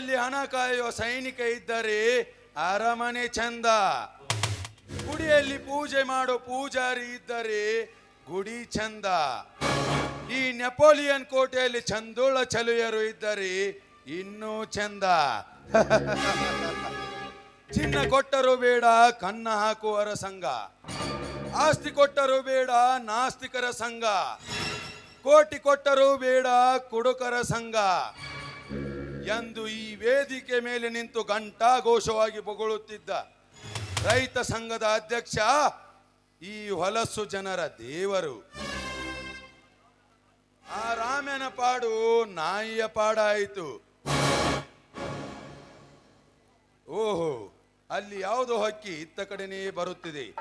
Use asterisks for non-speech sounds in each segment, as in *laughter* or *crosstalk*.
ಇಲ್ಲಿ ಹಣ ಕಾಯುವ ಸೈನಿಕ ಇದ್ದರೆ ಅರಮನೆ ಚಂದ. ಗುಡಿಯಲ್ಲಿ ಪೂಜೆ ಮಾಡೋ ಪೂಜಾರಿ ಇದ್ದರೆ ಗುಡಿ ಚಂದ. ಈ ನೆಪೋಲಿಯನ್ ಕೋಟೆಯಲ್ಲಿ ಚಂದೋಳ ಚಲುಯರು ಇದ್ದರೆ ಇನ್ನೂ ಚಂದ. *laughs* ಚಿನ್ನ ಕೊಟ್ಟರು ಬೇಡ, ಕನ್ನ ಹಾಕುವರ ಸಂಘ. ಆಸ್ತಿ ಕೊಟ್ಟರು ಬೇಡ, ನಾಸ್ತಿಕರ ಸಂಘ. ಕೋಟಿ ಕೊಟ್ಟರು ಬೇಡ, ಕುಡುಕರ ಸಂಘ. ಎಂದು ಈ ವೇದಿಕೆ ಮೇಲೆ ನಿಂತು ಘಂಟಾಘೋಷವಾಗಿ ಬೊಗಳುತ್ತಿದ್ದ ರೈತ ಸಂಘದ ಅಧ್ಯಕ್ಷ ಈ ಹೊಲಸು ಜನರ ದೇವರು. ಆ ರಾಮನ ಪಾಡು ನಾಯಿಯ ಪಾಡಾಯಿತು. ಓಹೋ, ಅಲ್ಲಿ ಯಾವುದೋ ಹಕ್ಕಿ ಇತ್ತ ಕಡೆನೇ ಬರುತ್ತಿದೆ.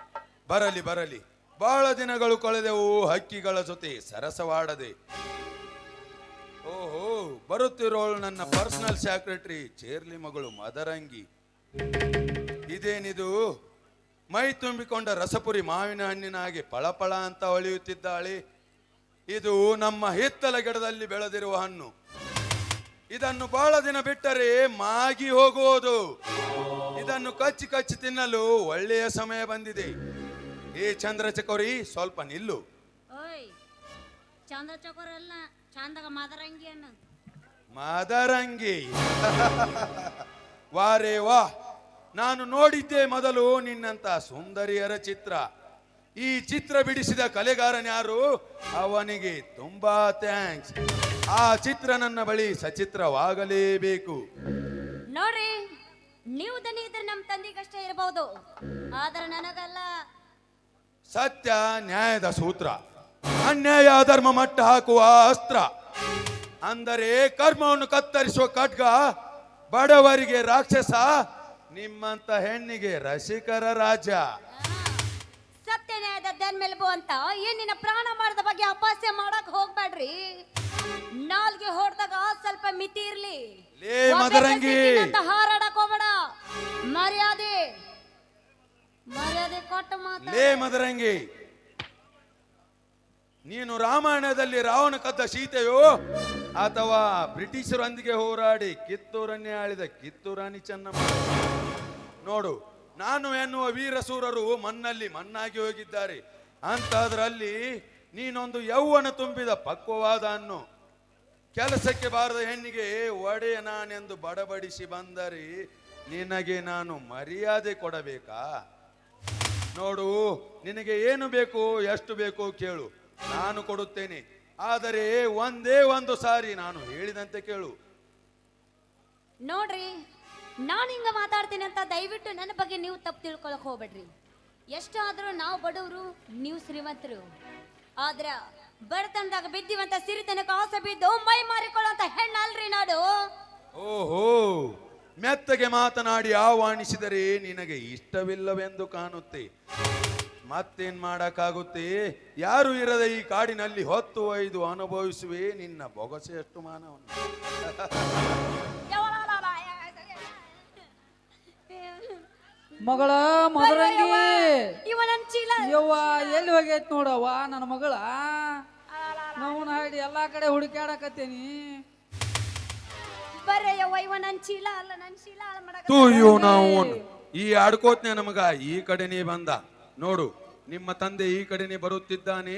ಬರಲಿ ಬರಲಿ. ಬಹಳ ದಿನಗಳು ಕಳೆದೆವು ಹಕ್ಕಿಗಳ ಜೊತೆ ಸರಸವಾಡದೆ. ಬರುತ್ತಿರೋಳು ನನ್ನ ಪರ್ಸನಲ್ ಸೆಕ್ರೆಟರಿ ಚೇರ್ಲಿ ಮಗಳು ಮದರಂಗಿ. ಇದೇನಿದು? ಮೈ ತುಂಬಿಕೊಂಡ ರಸಪುರಿ ಮಾವಿನ ಹಣ್ಣಿನ ಹಾಗೆ ಪಳಪಳ ಅಂತ ಹೊಳೆಯುತ್ತಿದ್ದಾಳೆ ಇದು ನಮ್ಮ ಹಿತ್ತಲ ಗಿಡದಲ್ಲಿ ಬೆಳೆದಿರುವ ಹಣ್ಣು. ಇದನ್ನು ಬಹಳ ದಿನ ಬಿಟ್ಟರೆ ಮಾಗಿ ಹೋಗುವುದು. ಇದನ್ನು ಕಚ್ಚಿ ಕಚ್ಚಿ ತಿನ್ನಲು ಒಳ್ಳೆಯ ಸಮಯ ಬಂದಿದೆ. ಏ ಚಂದ್ರಚಕೋರಿ, ಸ್ವಲ್ಪ ನಿಲ್ಲು. ಓಯ್ ಚಂದ ಚಕೋರ ಅಲ್ಲ ಚಂದಾಗ ಮಾದರಂಗಿ ಅನ್ನು ಮದರಂಗಿ. *laughs* ವಾರೇ ವಾ ನಾನು ನೋಡಿದ್ದೆ ಮೊದಲು ನಿನ್ನಂತ ಸುಂದರಿಯರ ಚಿತ್ರ. ಈ ಚಿತ್ರ ಬಿಡಿಸಿದ ಕಲೆಗಾರನ್ಯಾರು ಅವನಿಗೆ ತುಂಬಾ ಥ್ಯಾಂಕ್ಸ್. ಆ ಚಿತ್ರ ನನ್ನ ಬಳಿ ಸಚಿತ್ರವಾಗಲೇಬೇಕು. ನೋಡ್ರಿ ನೀವು ದನಿ ಇದ್ರೆ ನಮ್ಮ ತಂದೆಗಷ್ಟೇ ಇರಬಹುದು ಆದ್ರೆ ನನಗಲ್ಲ. ಸತ್ಯ ನ್ಯಾಯದ ಸೂತ್ರ. ಅನ್ಯಾಯ ಧರ್ಮ ಮಟ್ಟ ಹಾಕುವ ಅಸ್ತ್ರ. ಅಂದರೆ ಕರ್ಮವನ್ನು ಕತ್ತರಿಸುವ ಖಡ್ಗ ಬಡವರಿಗೆ ರಾಕ್ಷಸ ನಿಮ್ಮಂತ ಹೆಣ್ಣಿಗೆ ರಸಿಕರ ರಾಜ. ಸತ್ಯ ನ್ಯಾಯದ ಬೆನ್ಮೆಲುಬು ಅಂತ ಏನಿನ ಪ್ರಾಣ ಮಾಡಿದ ಬಗ್ಗೆ ಅಪಾಸ್ಯ ಮಾಡಕ್ ಹೋಗ್ಬೇಡ್ರಿ. ನಾಲ್ಗೆ ಹೊಡೆದಾಗ ಸ್ವಲ್ಪ ಮಿತಿ ಇರ್ಲಿ. ಲೇ ಮದರಂಗಿ. ಅಂತ ಹಾರಾಡಕ್ ಹೋಗ್ಬೇಡ. ಮರ್ಯಾದೆ. ಮರ್ಯಾದೆ ಕೊಟ್ಟ ಮಾತ ಲೇ ಮದರಂಗಿ. ನೀನು ರಾಮಾಯಣದಲ್ಲಿ ರಾವಣ ಕದ್ದ ಸೀತೆಯೋ? ಅಥವಾ ಬ್ರಿಟಿಷರೊಂದಿಗೆ ಹೋರಾಡಿ ಕಿತ್ತೂರನ್ನೇ ಆಳಿದ ಕಿತ್ತೂರಾಣಿ ಚೆನ್ನಮ್ಮ? ನೋಡು, ನಾನು ಎನ್ನುವ ವೀರಸೂರರು ಮಣ್ಣಲ್ಲಿ ಮಣ್ಣಾಗಿ ಹೋಗಿದ್ದಾರೆ. ಅಂತಾದ್ರಲ್ಲಿ ನೀನೊಂದು ಯೌವನ ತುಂಬಿದ ಪಕ್ವವಾದ ಅನ್ನು. ಕೆಲಸಕ್ಕೆ ಬಾರದ ಹೆಣ್ಣಿಗೆ ಒಡೆಯ ನಾನೆಂದು ಬಡಬಡಿಸಿ ಬಂದರೆ ನಿನಗೆ ನಾನು ಮರ್ಯಾದೆ ಕೊಡಬೇಕಾ? ನೋಡು, ನಿನಗೆ ಏನು ಬೇಕು, ಎಷ್ಟು ಬೇಕು ಕೇಳು. ನಾನು ಕೊಡುತ್ತೇನೆ. ಆದರೆ ಒಂದೇ ಒಂದು ಸಾರಿ ನಾನು ಹೇಳಿದಂತೆ ಕೇಳು. ನೋಡ್ರಿ ನಾನು ಹಿಂಗ ಮಾತಾಡ್ತೀನಿ ಅಂತ ದಯವಿಟ್ಟು ನನ್ನ ಬಗ್ಗೆ ನೀವು ತಪ್ಪು ತಿಳ್ಕೊಳಕ್ ಹೋಗ್ಬೇಡ್ರಿ. ಎಷ್ಟಾದ್ರೂ ನಾವು ಬಡವರು ನೀವು ಶ್ರೀಮಂತರು. ಆದ್ರ ಬಡತನದಾಗ ಬಿದ್ದಿವಂತ ಸಿರಿತನಕ ಆಸೆ ಬಿದ್ದು ಮೈ ಮಾರಿಕೊಳ್ಳುವಂತ ಹೆಣ್ಣಲ್ರಿ ನಾನು ಓಹೋ ಮೆತ್ತಗೆ ಮಾತನಾಡಿ ಆಹ್ವಾನಿಸಿದರೆ ನಿನಗೆ ಇಷ್ಟವಿಲ್ಲವೆಂದು ಕಾಣುತ್ತೆ. ಮತ್ತೇನ್ ಮಾಡಕ್ಕಾಗುತ್ತೆ? ಯಾರು ಇರದ ಈ ಕಾಡಿನಲ್ಲಿ ಹೊತ್ತು ಒಯ್ದು ಅನುಭವಿಸುವೆ? ನಿನ್ನ ಬೊಗಸೆ ಎಷ್ಟು ಮಾನವ ಮಗಳ ಮದರಂಗಿ. ಯವ್ವ ಎಲ್ಲಿ ಹೋಗೈತ್ ನೋಡವ್ವ ನನ್ನ ಮಗಳ? ನಾವು ಹಾಡಿ ಎಲ್ಲಾ ಕಡೆ ತೂ ಇವು ನಾವು ಈ ಆಡ್ಕೋತ್ನೆ ನಮಗ ಈ ಕಡೆ ನೀ ಬಂದ. ನೋಡು ನಿಮ್ಮ ತಂದೆ ಈ ಕಡೆನೆ ಬರುತ್ತಿದ್ದಾನೆ.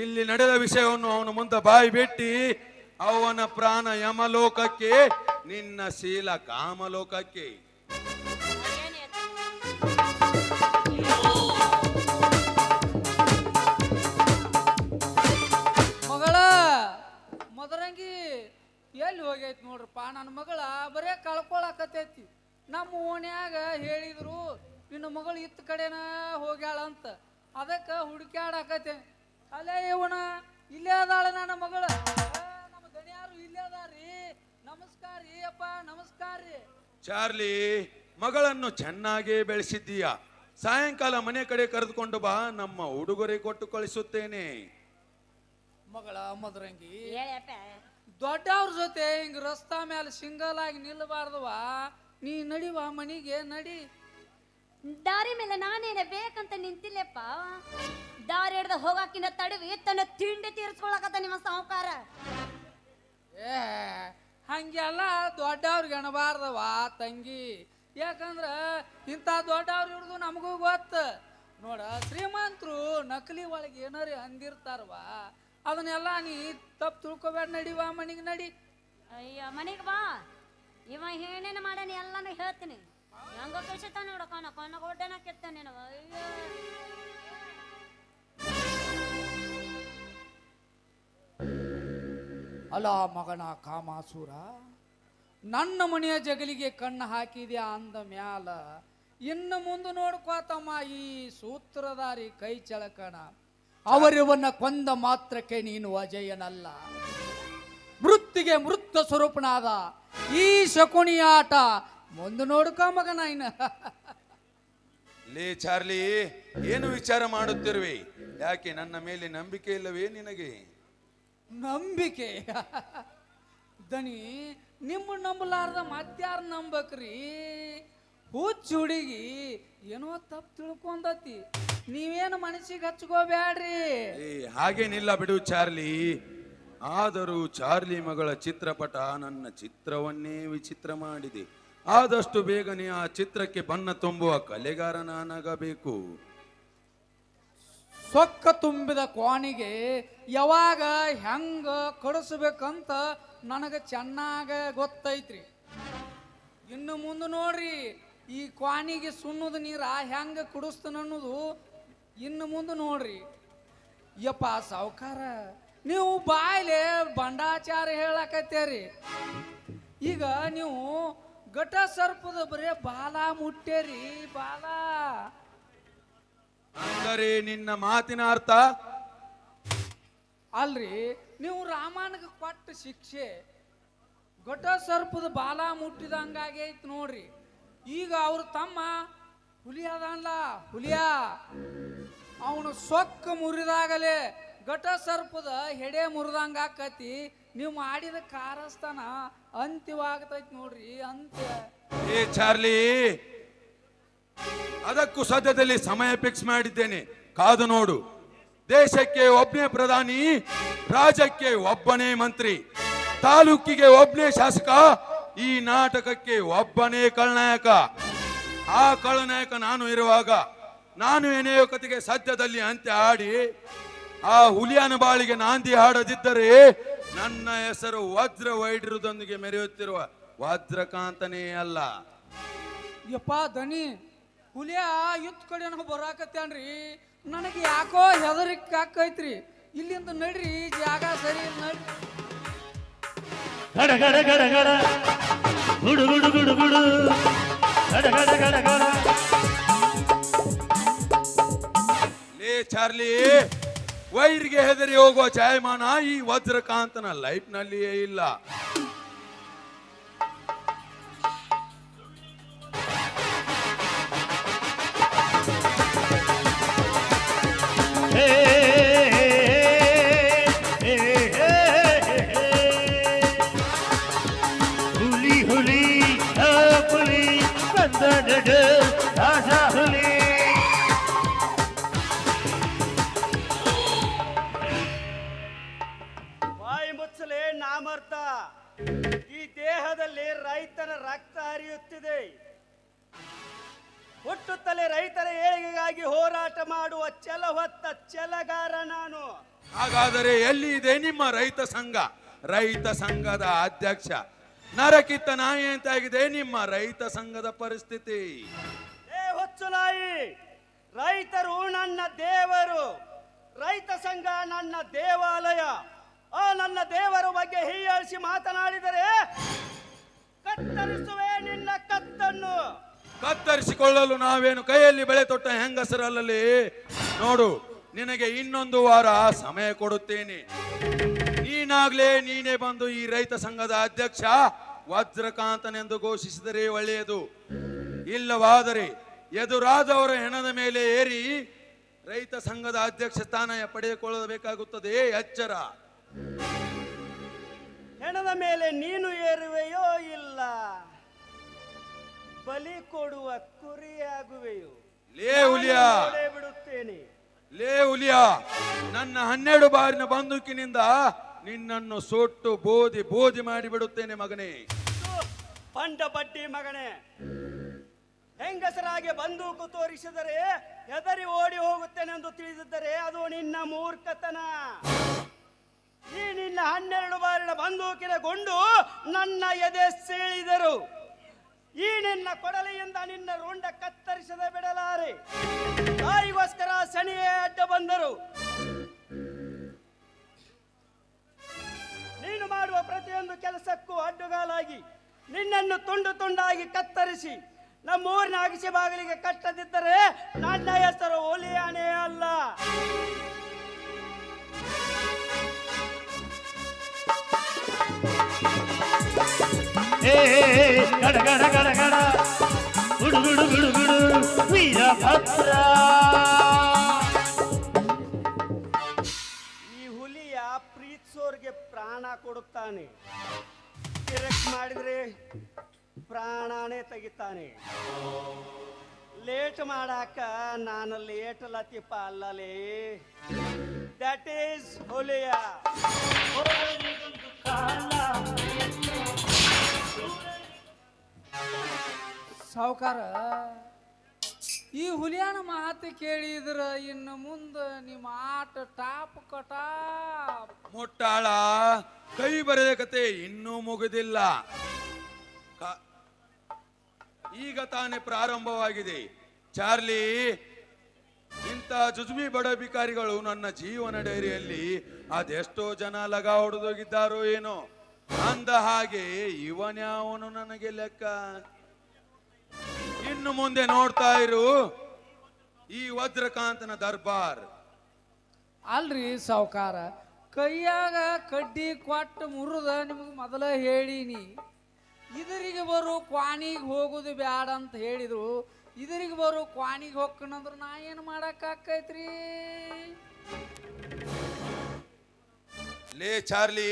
ಇಲ್ಲಿ ನಡೆದ ವಿಷಯವನ್ನು ಅವನ ಮುಂದೆ ಬಾಯಿ ಬಿಟ್ಟಿ ಅವನ ಪ್ರಾಣ ಯಮಲೋಕಕ್ಕೆ ನಿನ್ನ ಶೀಲ ಕಾಮಲೋಕಕ್ಕೆ. ಮಗಳ ಮದರಂಗಿ ಎಲ್ಲಿ ಹೋಗೈತ್ ನೋಡ್ರಪ್ಪ? ನನ್ನ ಮಗಳ ಬರೇ ಕಳ್ಕೊಳಕತ್ತೈತಿ. ನಮ್ಮ ಓಣ್ಯಾಗ ಹೇಳಿದ್ರು ನಿನ್ನ ಮಗಳು ಇತ್ತ ಕಡೆನ ಹೋಗ್ಯಾಳ ಅಂತ. ಅದಕ್ಕೆ ಹುಡುಕ್ಯಾಡಕತ್ತೇನೆ. ಅಲ್ಲೇ ಇವನ ಇಲ್ಲೇ ಅದಾಳ ನನ್ನ ಮಗಳ. ನಮ್ಮ ದಣಿಯಾರು ಇಲ್ಲೇ ಅದಾರಿ ನಮಸ್ಕಾರ ರೀ ಅಪ್ಪ ನಮಸ್ಕಾರ ರೀ. ಚಾರ್ಲಿ ಮಗಳನ್ನು ಚೆನ್ನಾಗಿ ಬೆಳೆಸಿದ್ದೀಯ? ಸಾಯಂಕಾಲ ಮನೆ ಕಡೆ ಕರೆದುಕೊಂಡು ಬಾ ನಮ್ಮ ಉಡುಗೊರೆ ಕೊಟ್ಟು ಕಳಿಸುತ್ತೇನೆ. ಮಗಳ ಮದರಂಗಿ ದೊಡ್ಡವ್ರ ಜೊತೆ ಹಿಂಗ ರಸ್ತಾ ಮೇಲೆ ಸಿಂಗಲ್ ಆಗಿ ನಿಲ್ಲಬಾರ್ದವಾ ನೀ ನಡಿವಾ ಮನಿಗೆ ನಡಿ. ದಾರಿ ಮೇಲೆ ನಾನೇನೆ ಬೇಕಂತ ನಿಂತಿಲ್ಲಪ್ಪ? ದಾರಿ ಹಿಡ್ದು ಹೋಗಾಕಿನ ತಡವಿ ತನ್ನ ತಿಂಡಿ ತೀರ್ಸ್ಕೊಳಕತ್ತ ನಿಮ್ಮ ಸಾಹುಕಾರ ಏ ಹಂಗೆಲ್ಲ ದೊಡ್ಡವ್ರಿಗೆ ಅಣಬಾರ್ದವ ತಂಗಿ. ಯಾಕಂದ್ರ ಇಂಥ ದೊಡ್ಡವ್ರು ಹಿಡ್ದು ನಮಗೂ ಗೊತ್ತು. ನೋಡ ಶ್ರೀಮಂತರು ನಕಲಿ ಒಳಗೆ ಏನಾರು ಅಂದಿರ್ತಾರವ ಅದನ್ನೆಲ್ಲ ನೀ ತಪ್ಪು ತಿಳ್ಕೊಬೇಡ ನಡಿವ ಮನೆಗೆ ನಡಿ. ಅಯ್ಯ ಮನೆಗೆ ಬಾ. ಇವ ಏನೇನು ಮಾಡಾನಿ ಎಲ್ಲಾನು ಹೇಳ್ತೀನಿ. ಹೆಂಗ ಕಳ್ಸಿತಾನ ನೋಡ ಕಣ್ಣ ಒಡ್ಡನ ಕೆತ್ತ ಕೆತ್ತಾನೆ ಅಯ್ಯೋ. ಅಲ ಮಗನ ಕಾಮಾಸುರ, ನನ್ನ ಮನೆಯ ಜಗಲಿಗೆ ಕಣ್ಣು ಹಾಕಿದೆ ಅಂದ ಮ್ಯಾಲ. ಇನ್ನು ಮುಂದೆ ನೋಡ್ಕೋತಮ್ಮ ಈ ಸೂತ್ರಧಾರಿ ಕೈ ಚಳಕಣ. ಅವರಿವನ್ನ ಕೊಂದ ಮಾತ್ರಕ್ಕೆ ನೀನು ಅಜಯನಲ್ಲ. ಮೃತ್ತಿಗೆ ಮೃತ ಸ್ವರೂಪನಾದ ಈ ಶಕುನಿ ಆಟ ಮುಂದೆ ನೋಡ್ಕೊ ಮಗ ಇನ್ನ. ಲೇ ಚಾರ್ಲಿ ಏನು ವಿಚಾರ ಮಾಡುತ್ತಿರುವೆ? ಯಾಕೆ ನನ್ನ ಮೇಲೆ ನಂಬಿಕೆ ಇಲ್ಲವೇ ನಿನಗೆ? ನಂಬಿಕೆ? ದನಿ ನಿಮ್ಮ ನಂಬಲಾರ್ದ ಮತ್ಯಾರ ನಂಬಕ್ರಿ ಹುಚ್ಚ ಹುಡುಗಿ ಏನೋ ತಪ್ಪು ತಿಳ್ಕೊಂಡತಿ. ನೀವೇನು ಮನಸ್ಸಿಗೆ ಹಚ್ಕೋಬ್ಯಾಡ್ರಿ? ಏ ಹಾಗೇನಿಲ್ಲ ಬಿಡು ಚಾರ್ಲಿ. ಆದರೂ ಚಾರ್ಲಿ ಮಗಳ ಚಿತ್ರಪಟ ನನ್ನ ಚಿತ್ರವನ್ನೇ ವಿಚಿತ್ರ ಮಾಡಿದೆ. ಆದಷ್ಟು ಬೇಗನೆ ಆ ಚಿತ್ರಕ್ಕೆ ಬಣ್ಣ ತುಂಬುವ ಕಲೆಗಾರ ನಾನಾಗಬೇಕು ಸೊಕ್ಕ ತುಂಬಿದ ಕೋಣಿಗೆ ಯಾವಾಗ ಹೆಂಗ ಕಡಿಸ್ಬೇಕಂತ ನನಗೆ ಚೆನ್ನಾಗ ಗೊತ್ತೈತ್ರಿ. ಇನ್ನು ಮುಂದೆ ನೋಡ್ರಿ, ಈ ಕ್ವಾನಿಗೆ ಸುಣ್ಣದ ನೀರ ಹೆಂಗ ಕುಡಿಸ್ತಾನ ಅನ್ನೋದು ಇನ್ನು ಮುಂದೆ ನೋಡ್ರಿ. ಯಪ್ಪ ಸಾವುಕಾರ, ನೀವು ಬಾಯ್ಲೆ ಬಂಡಾಚಾರ ಹೇಳಕತ್ತೇರಿ. ಈಗ ನೀವು ಘಟ ಸರ್ಪದ ಬರೇ ಬಾಲ ಮುಟ್ಟೇರಿ ಬಾಲ. ಅಂದರೆ ನಿನ್ನ ಮಾತಿನ ಅರ್ಥ? ಅಲ್ರಿ ನೀವು ರಾಮನಿಗೆ ಕೊಟ್ಟ ಶಿಕ್ಷೆ ಘಟ ಸರ್ಪದ ಬಾಲ ಮುಟ್ಟಿದಂಗಾಗೈತಿ ನೋಡ್ರಿ. ಈಗ ಅವ್ರ ತಮ್ಮ ಹುಲಿ ಅದಲ್ಲ ಹುಲಿಯ ಅವನು ಸೊಕ್ಕ ಮುರಿದಾಗಲೇ ಘಟ ಸರ್ಪದ ಹೆಡೆ ಮುರಿದಂಗ ಆಕತಿ, ನೀವು ಮಾಡಿದ ಕಾರಸ್ಥಾನ ಅಂತ್ಯವಾಗತೈತಿ ನೋಡ್ರಿ ಅಂತ್ಯ ಏ ಚಾರ್ಲಿ, ಅದಕ್ಕೂ ಸದ್ಯದಲ್ಲಿ ಸಮಯ ಫಿಕ್ಸ್ ಮಾಡಿದ್ದೇನೆ. ಕಾದು ನೋಡು, ದೇಶಕ್ಕೆ ಒಬ್ಬನೇ ಪ್ರಧಾನಿ, ರಾಜ್ಯಕ್ಕೆ ಒಬ್ಬನೇ ಮಂತ್ರಿ, ತಾಲೂಕಿಗೆ ಒಬ್ಬನೇ ಶಾಸಕ, ಈ ನಾಟಕಕ್ಕೆ ಒಬ್ಬನೇ ಖಳನಾಯಕ. ಆ ಖಳನಾಯಕ ನಾನು ಇರುವಾಗ, ನಾನು ಏನೇ ಕತೆಗೆ ಸದ್ಯದಲ್ಲಿ ಅಂತ್ಯ ಆಡಿ ಆ ಹುಲಿಯನ ಬಾಳಿಗೆ ನಾಂದಿ ಹಾಡದಿದ್ದರೆ ನನ್ನ ಹೆಸರು ವಜ್ರ ವೈಡ್ರದೊಂದಿಗೆ ಮೆರೆಯುತ್ತಿರುವ ವಜ್ರಕಾಂತನೇ ಅಲ್ಲ. ಯಪ್ಪ ದನಿ ಹುಲಿಯ ಯುತ್ ಕಡೆನ ಬರಾಕತ್ತೇನ್ರಿ ನನಗೆ ಯಾಕೋ ಹೆದರಿಕೆ ಹಾಕೈತ್ರಿ ಇಲ್ಲಿಂದ ನಡ್ರಿ ಜಾಗ ಸರಿ ಇಲ್ಲ ನಡ್ರಿ. ಗಡ ಗಡ ಗಡ ಗಡ. ಗುಡು ಗುಡು ಗುಡು ಗುಡು. ಗಡ ಗಡ ಗಡ ಗಡ. ಲೇ ಚಾರ್ಲಿ ವೈರಿಗೆ ಹೆದರಿ ಹೋಗುವ ಜಾಯಮಾನ ಈ ವಜ್ರಕಾಂತನ ಲೈಫ್ ನಲ್ಲಿಯೇ ಇಲ್ಲ. ಹೇ ಈ ದೇಹದಲ್ಲಿ ರೈತನ ರಕ್ತ ಹರಿಯುತ್ತಿದೆ. ಹುಟ್ಟುತ್ತಲೇ ರೈತರ ಏಳಿಗೆಗಾಗಿ ಹೋರಾಟ ಮಾಡುವ ಛಲ ಹೊತ್ತ ಛಲಗಾರ ನಾನು. ಹಾಗಾದರೆ ಎಲ್ಲಿ ಇದೆ ನಿಮ್ಮ ರೈತ ಸಂಘ? ರೈತ ಸಂಘದ ಅಧ್ಯಕ್ಷ. ನರಕಿತ್ತ ನಾಯಿ ಅಂತಾಗಿದೆ ನಿಮ್ಮ ರೈತ ಸಂಘದ ಪರಿಸ್ಥಿತಿ. ಏ ಹೊಚ್ಚು ನಾಯಿ ರೈತರು ನನ್ನ ದೇವರು. ರೈತ ಸಂಘ ನನ್ನ ದೇವಾಲಯ. ಆ, ನನ್ನ ದೇವರ ಬಗ್ಗೆ ಹೀಯಾಳಿಸಿ ಮಾತನಾಡಿದರೆ ಕತ್ತರಿಸುವೆ ನಿನ್ನ ಕತ್ತನ್ನು. ಕತ್ತರಿಸಿಕೊಳ್ಳಲು ನಾವೇನು ಕೈಯಲ್ಲಿ ಬೆಳೆ ತೊಟ್ಟ ಹೆಂಗಸರಲ್ಲಲ್ಲಿ? ನೋಡು, ನಿನಗೆ ಇನ್ನೊಂದು ವಾರ ಸಮಯ ಕೊಡುತ್ತೇನೆ. ನೀನಾಗ್ಲೇ ನೀನೇ ಬಂದು ಈ ರೈತ ಸಂಘದ ಅಧ್ಯಕ್ಷ ವಜ್ರಕಾಂತನೆಂದು ಘೋಷಿಸಿದರೆ ಒಳ್ಳೆಯದು. ಇಲ್ಲವಾದರೆ ಎದುರಾದವರ ಹೆಣದ ಮೇಲೆ ಏರಿ ರೈತ ಸಂಘದ ಅಧ್ಯಕ್ಷ ಸ್ಥಾನ ಪಡೆದುಕೊಳ್ಳಬೇಕಾಗುತ್ತದೆ, ಎಚ್ಚರ. ಹೆಣದ ಮೇಲೆ ನೀನು ಏರುವೆಯೋ ಇಲ್ಲ ಬಲಿ ಕೊಡುವ ಕುರಿಯಾಗುವೆಯೋ? ಲೇ ಉಲಿಯಾ ನೋಡೇ ಬಿಡುತ್ತೇನೆ. ಲೇ ಉಲಿಯಾ ನನ್ನ ಹನ್ನೆರಡು ಬಾರಿನ ಬಂದೂಕಿನಿಂದ ನಿನ್ನನ್ನು ಸುಟ್ಟು ಬೋಧಿ ಬೋಧಿ ಮಾಡಿಬಿಡುತ್ತೇನೆ ಮಗನೇ. ಪಂಡ ಬಡ್ಡಿ ಮಗನೇ. ಹೆಂಗಸರಾಗಿ ಬಂದೂಕು ತೋರಿಸಿದರೆ ಹೆದರಿ ಓಡಿ ಹೋಗುತ್ತೇನೆಂದು ತಿಳಿದಿದ್ದರೆ ಅದು ನಿನ್ನ ಮೂರ್ಖತನ. ಈ ನಿನ್ನ ಹನ್ನೆರಡು ಬಾರಿನ ಬಂದೂಕಿನ ಗೊಂಡು ನನ್ನ ಎದೆ ಸೀಳಿದರು. ಈ ನಿನ್ನ ಕೊಡಲಿಯಿಂದ ನಿನ್ನ ರುಂಡ ಕತ್ತರಿಸದ ಬಿಡಲಾರೆ. ತಾಯಿಗೋಸ್ಕರ ಸಣಿಯೇ ಅಡ್ಡ ಬಂದರು. ನೀನು ಮಾಡುವ ಪ್ರತಿಯೊಂದು ಕೆಲಸಕ್ಕೂ ಅಡ್ಡುಗಾಲಾಗಿ ನಿನ್ನನ್ನು ತುಂಡು ತುಂಡಾಗಿ ಕತ್ತರಿಸಿ ನಮ್ಮೂರಿನ ಅಗಸಿ ಬಾಗಿಲಿಗೆ ಕಟ್ಟದಿದ್ದರೆ ನನ್ನ ಹೆಸರು ಹೋಲಿಯಾನೇ ಅಲ್ಲ. ಏ ಗಡ ಗಡ ಗಡ ಗಡ. ವೀರಭದ್ರ. ಈ ಹುಲಿಯ ಪ್ರೀತಿಸೋರ್ಗೆ ಪ್ರಾಣ ಕೊಡುತ್ತಾನೆ. ಕಿರಕ್ ಮಾಡಿದ್ರೆ ಪ್ರಾಣನೇ ತೆಗಿತಾನೆ. ಲೇಟ್ ಮಾಡಾಕ ನಾನು ಲೇಟ್ ಲತಿಪ ಅಲ್ಲಲೇ ದಟ್ ಈಸ್ ಹುಲಿಯ ಸಾವುಕಾರ, ಈ ಹುಲಿಯಾನ ಮಾತು ಕೇಳಿದ್ರ ಇನ್ನು ಮುಂದೆ ನಿಮ್ಮ ಆಟ ಟಾಪ್ ಕಟಾ. ಮುಟ್ಟಾಳ, ಕೈ ಬರೆದ ಕತೆ ಇನ್ನೂ ಮುಗಿದಿಲ್ಲ. ಈಗ ತಾನೇ ಪ್ರಾರಂಭವಾಗಿದೆ. ಚಾರ್ಲಿ, ಇಂಥ ಜುಜ್ಮಿ ಬಡ ಬಿಕಾರಿಗಳು ನನ್ನ ಜೀವನ ಡೈರಿಯಲ್ಲಿ ಅದೆಷ್ಟೋ ಜನ ಲಗ ಹೊಡೆದೋಗಿದ್ದಾರೋ ಏನೋ. ಅಂದ ಹಾಗೆ ಇವನ್ಯಾವನು ನನಗೆ ಲೆಕ್ಕ? ಇನ್ನು ಮುಂದೆ ನೋಡ್ತಾ ಇರು. ಈ ವಜ್ರಕಾಂತನ ದರ್ಬಾರ್. ಅಲ್ರಿ ಸಾವುಕಾರ ಕೈಯಾಗ ಕಡ್ಡಿ ಕೊಟ್ಟು ಮುರಿದ ನಿಮಗೆ ಮೊದಲ ಹೇಳೀನಿ. ಇದರಿಗೆ ಬರು ಕ್ವಾನಿಗೆ ಹೋಗುದು ಬ್ಯಾಡ ಅಂತ ಹೇಳಿದ್ರು. ಇದರಿಗೆ ಬರು ಕ್ವಾನಿಗೆ ಹೋಗ್ಕೊಂಡ್ರು ನಾ ಏನು ಮಾಡಕ್ಕಾಕೈತ್ರಿ ಲೇ ಚಾರ್ಲಿ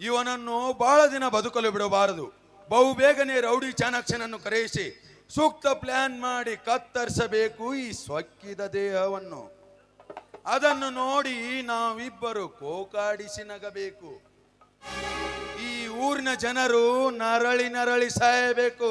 ಇವನನ್ನು ಬಹಳ ದಿನ ಬದುಕಲು ಬಿಡಬಾರದು. ಬಹು ಬೇಗನೆ ರೌಡಿ ಚಾಣಕ್ಷನನ್ನು ಕರೆಯಿಸಿ, ಸೂಕ್ತ ಪ್ಲಾನ್ ಮಾಡಿ ಕತ್ತರಿಸಬೇಕು ಈ ಸ್ವಕ್ಕಿದ ದೇಹವನ್ನು. ಅದನ್ನು ನೋಡಿ ನಾವಿಬ್ಬರು ಕೋಕಾಡಿಸಿ ನಗಬೇಕು. ಈ ಊರಿನ ಜನರು ನರಳಿ ನರಳಿ ಸಾಯಬೇಕು.